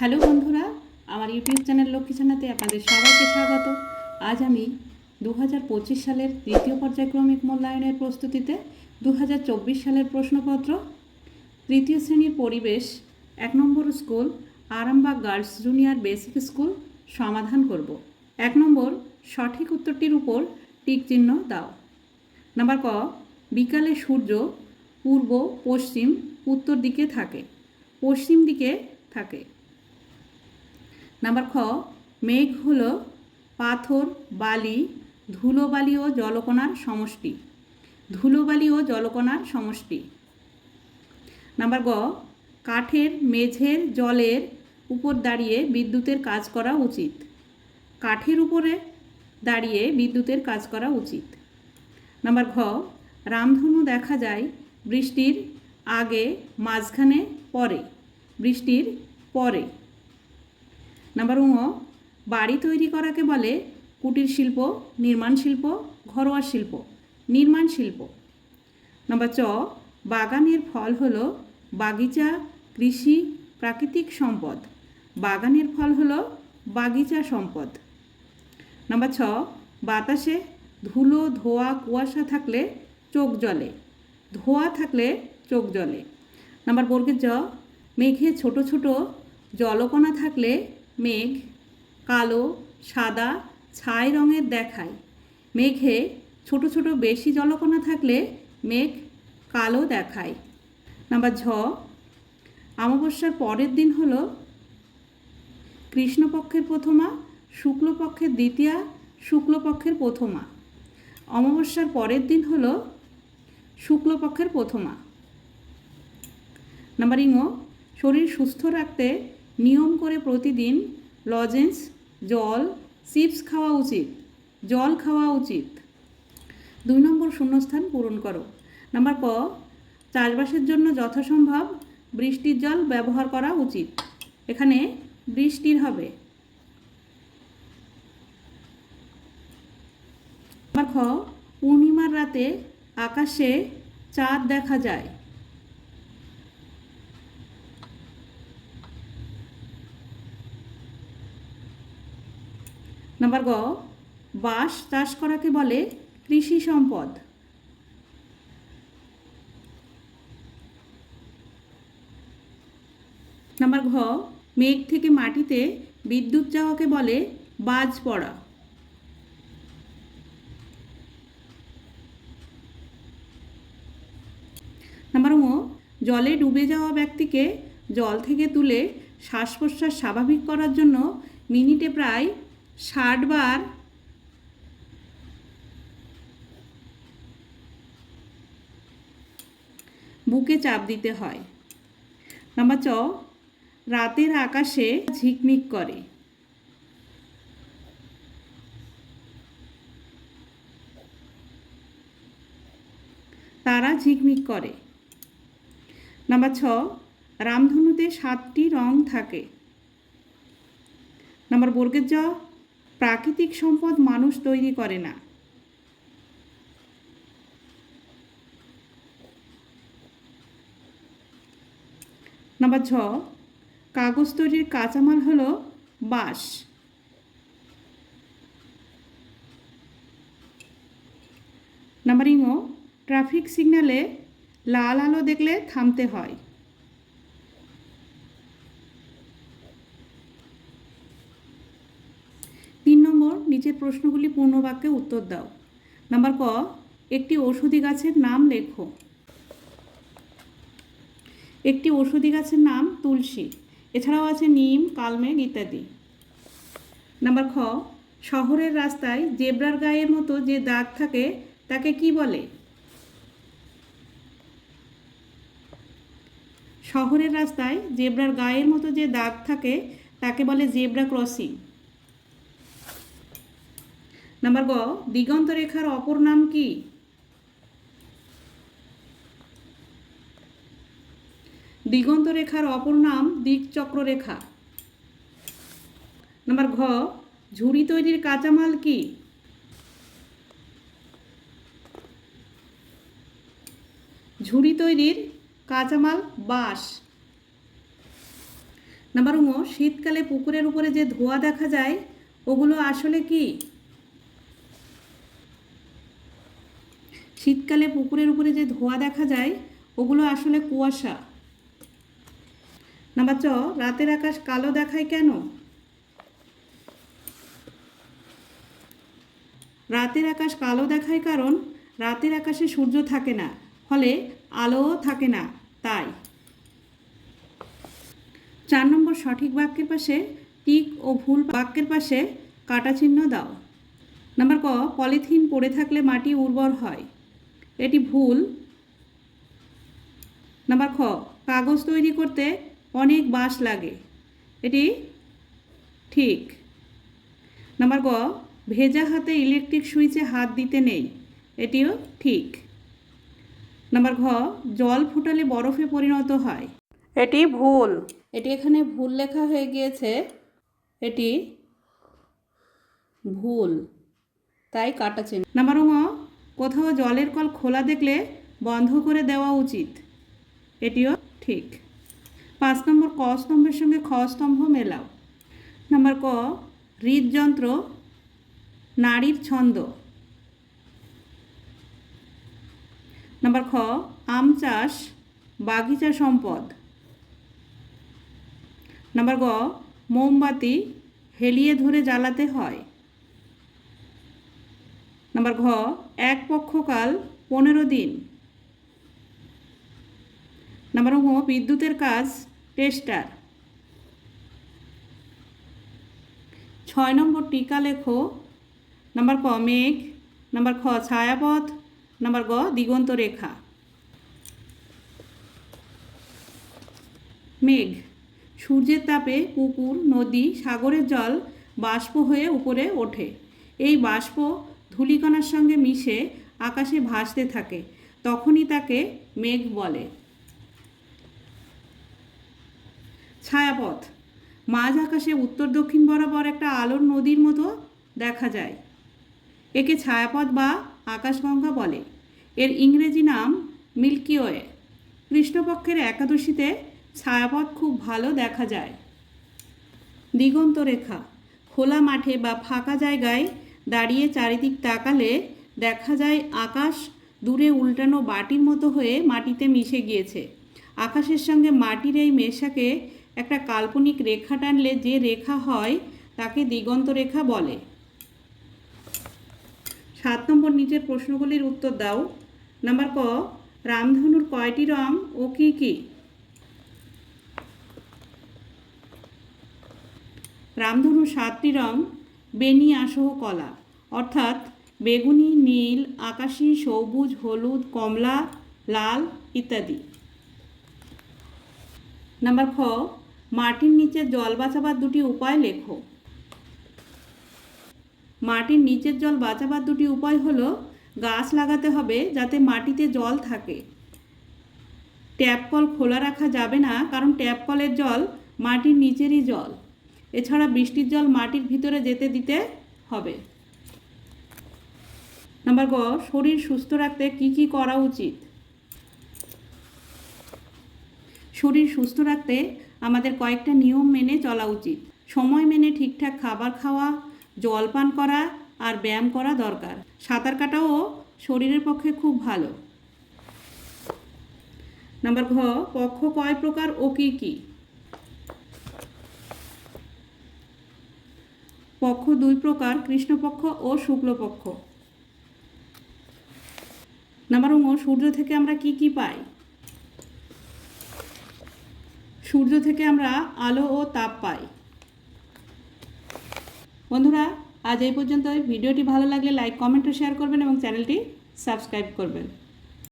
Hello বন্ধুরা, আমার YouTube channel Lakshmi ছানাতে আপনাদের সবাইকে স্বাগত। আজ আমি দু সালের দ্বিতীয় পর্যায়ক্রমিক মূল্যায়নের প্রস্তুতিতে দু সালের প্রশ্নপত্র, তৃতীয় শ্রেণির পরিবেশ, এক নম্বর school, Arambagh girls junior basic school সমাধান করব। এক নম্বর, সঠিক উত্তরটির উপর টিক চিহ্ন দাও। নাম্বার ক, বিকালে সূর্য পূর্ব পশ্চিম উত্তর দিকে থাকে, পশ্চিম দিকে থাকে। নাম্বার খ, মেঘ হল পাথর, বালি, ধুলোবালি ও জলকণার সমষ্টি। ধুলোবালি ও জলকণার সমষ্টি। নাম্বার গ, কাঠের, মেঝের, জলের উপর দাঁড়িয়ে বিদ্যুতের কাজ করা উচিত। কাঠের উপরে দাঁড়িয়ে বিদ্যুতের কাজ করা উচিত। নাম্বার ঘ, রামধনু দেখা যায় বৃষ্টির আগে, মাঝখানে, পরে। বৃষ্টির পরে। নাম্বার উঁ বাড়ি তৈরি করাকে বলে কুটির শিল্প, নির্মাণ শিল্প, ঘরোয়া শিল্প, নির্মাণ শিল্প। নাম্বার চ বাগানের ফল হল বাগিচা, কৃষি, প্রাকৃতিক সম্পদ। বাগানের ফল হল বাগিচা সম্পদ। নাম্বার ছ বাতাসে ধুলো, ধোয়া, কুয়াশা থাকলে চোখ জলে। ধোয়া থাকলে চোখ জলে। নাম্বার বর্গের জ মেঘে ছোট ছোট জলকণা থাকলে মেঘ কালো, সাদা, ছাই রঙের দেখায়। মেঘে ছোট ছোট বেশি জলকণা থাকলে মেঘ কালো দেখায়। নাম্বার ঝ, অমাবস্যার পরের দিন হল কৃষ্ণপক্ষের প্রথমা, শুক্লপক্ষের দ্বিতীয়া, শুক্লপক্ষের প্রথমা। অমাবস্যার পরের দিন হল শুক্লপক্ষের প্রথমা। নাম্বার ইঙো শরীর সুস্থ রাখতে নিয়ম করে প্রতিদিন লজেন্স, জল, চিপস খাওয়া উচিত। জল খাওয়া উচিত। দুই নম্বর শূন্যস্থান পূরণ করো। নাম্বার ক, চাষবাসের জন্য যথাসম্ভব বৃষ্টির জল ব্যবহার করা উচিত। এখানে বৃষ্টির হবে। খ, পূর্ণিমার রাতে আকাশে চাঁদ দেখা যায়। নাম্বার গ, বাঁশ চাষ করাকে বলে কৃষি সম্পদ। নাম্বার ঘ, মেঘ থেকে মাটিতে বিদ্যুৎ যাওয়াকে বলে বাজ পড়া। নাম্বার ও জলে ডুবে যাওয়া ব্যক্তিকে জল থেকে তুলে শ্বাস প্রশ্বাস স্বাভাবিক করার জন্য মিনিটে প্রায় ষাট বার বুকে চাপ দিতে হয়। নাম্বার চ রাতের আকাশে ঝিকমিক করে। তারা ঝিকমিক করে। নাম্বার ছ, রামধনুতে সাতটি রং থাকে। নাম্বার বর্গের জ প্রাকৃতিক সম্পদ মানুষ তৈরি করে না। নাম্বার ছ, কাগজ তৈরির কাঁচামাল হলো বাঁশ। নাম্বার ইঙো ট্রাফিক সিগন্যালে লাল আলো দেখলে থামতে হয় তিন নম্বর নিচের প্রশ্নগুলি পূর্ণ বাক্যে উত্তর দাও। নাম্বার ক, একটি ওষুধি গাছের নাম লেখো। একটি ওষুধি গাছের নাম তুলসী। এছাড়াও আছে নিম, কালমেঘ ইত্যাদি। নাম্বার খ, শহরের রাস্তায় জেব্রার গায়ের মতো যে দাগ থাকে, তাকে কি বলে? শহরের রাস্তায় জেব্রার গায়ের মতো যে দাগ থাকে, তাকে বলে জেব্রা ক্রসিং। নাম্বার গ, দিগন্ত রেখার অপর নাম কি? দিগন্ত রেখার অপর নাম দিকচক্র রেখা নাম্বার ঘ, ঝুড়ি তৈরির কাঁচামাল কি? ঝুড়ি তৈরির কাঁচামাল বাঁশ। নাম্বার উমো শীতকালে পুকুরের উপরে যে ধোঁয়া দেখা যায়, ওগুলো আসলে কি? শীতকালে পুকুরের উপরে যে ধোঁয়া দেখা যায়, ওগুলো আসলে কুয়াশা। নাম্বার চ রাতের আকাশ কালো দেখায় কেন? রাতের আকাশ কালো দেখায় কারণ, রাতের আকাশে সূর্য থাকে না, ফলে আলোও থাকে না, তাই। চার নম্বর সঠিক বাক্যের পাশে টিক ও ভুল বাক্যের পাশে কাটা চিহ্ন দাও। নাম্বার ক, পলিথিন পড়ে থাকলে মাটি উর্বর হয়। এটি ভুল। নাম্বার খ কাগজ তৈরি করতে অনেক বাঁশ লাগে। এটি ঠিক। নাম্বার গ ভেজা হাতে ইলেকট্রিক সুইচে হাত দিতে নেই। এটিও ঠিক। নাম্বার ঘ জল ফুটালে বরফে পরিণত হয়। এটি ভুল। এটি এখানে ভুল লেখা হয়ে গিয়েছে। এটি ভুল। তাই কাটা চিহ্ন। নাম্বার ঙ কোথাও জলের কল খোলা দেখলে বন্ধ করে দেওয়া উচিত। এটিও ঠিক। পাঁচ নম্বর ক স্তম্ভের সঙ্গে খ স্তম্ভ মেলাও। নাম্বার ক, হৃদযন্ত্র নারীর ছন্দ। নাম্বার খ, আম চাষ, বাগিচা সম্পদ। নাম্বার গ, মোমবাতি হেলিয়ে ধরে জ্বালাতে হয়। নম্বর ঘ এক পক্ষকাল পনেরো দিন। নাম্বার ঘ বিদ্যুতের কাজ টেস্টার ছয় নম্বর, টিকা লেখো। নাম্বার ক, মেঘ। নাম্বার খ, ছায়াপথ। নাম্বার গ, দিগন্ত রেখা। মেঘ, সূর্যের তাপে পুকুর, নদী, সাগরের জল বাষ্প হয়ে উপরে ওঠে। এই বাষ্প ধূলিকণার সঙ্গে মিশে আকাশে ভাসতে থাকে, তখনই তাকে মেঘ বলে। ছায়াপথ। মাঝ আকাশে উত্তর দক্ষিণ বরাবর একটা আলোর নদীর মতো দেখা যায়। একে ছায়াপথ বা আকাশগঙ্গা বলে। এর ইংরেজি নাম মিল্কিওয়ে। কৃষ্ণপক্ষের একাদশীতে ছায়াপথ খুব ভালো দেখা যায়। দিগন্তরেখা। খোলা মাঠে বা ফাঁকা জায়গায় দাঁড়িয়ে চারিদিক তাকালে দেখা যায় আকাশ দূরে উল্টানো বাটির মতো হয়ে মাটিতে মিশে গিয়েছে। আকাশের সঙ্গে মাটির এই মেশাকে একটা কাল্পনিক রেখা টানলে যে রেখা হয় তাকে দিগন্ত রেখা বলে। সাত নম্বর নিচের প্রশ্নগুলির উত্তর দাও। নাম্বার ক, রামধনুর কয়টি রং ও কী কী? রামধনুর সাতটি রং বেনিয়াসহ কলা। অর্থাৎ বেগুনি, নীল, আকাশি, সবুজ, হলুদ, কমলা, লাল ইত্যাদি। নাম্বার খ, মাটির নিচে জল বাঁচাবার দুটি উপায় লেখো। মাটির নিচের জল বাঁচাবার দুটি উপায় হলো, গাছ লাগাতে হবে যাতে মাটিতে জল থাকে। ট্যাপ কল খোলা রাখা যাবে না, কারণ ট্যাপ কলের জল মাটির নিচেরই জল। এছাড়া বৃষ্টির জল মাটির ভিতরে যেতে দিতে হবে। নাম্বার গ, শরীর সুস্থ রাখতে কি কি করা উচিত? শরীর সুস্থ রাখতে আমাদের কয়েকটা নিয়ম মেনে চলা উচিত। সময় মেনে ঠিকঠাক খাবার খাওয়া, জল পান করা আর ব্যায়াম করা দরকার। সাঁতার কাটাও শরীরের পক্ষে খুব ভালো। নাম্বার ঘ, পক্ষ কয় প্রকার ও কী কী? পক্ষ দুই প্রকার, কৃষ্ণপক্ষ ও শুক্লপক্ষ। নাম্বার ও সূর্য থেকে আমরা কি কি পাই? সূর্য থেকে আমরা আলো ও তাপ পাই। বন্ধুরা, আজ এই পর্যন্ত ভিডিওটি ভালো লাগলে লাইক, কমেন্ট ও শেয়ার করবেন এবং চ্যানেলটি সাবস্ক্রাইব করবেন।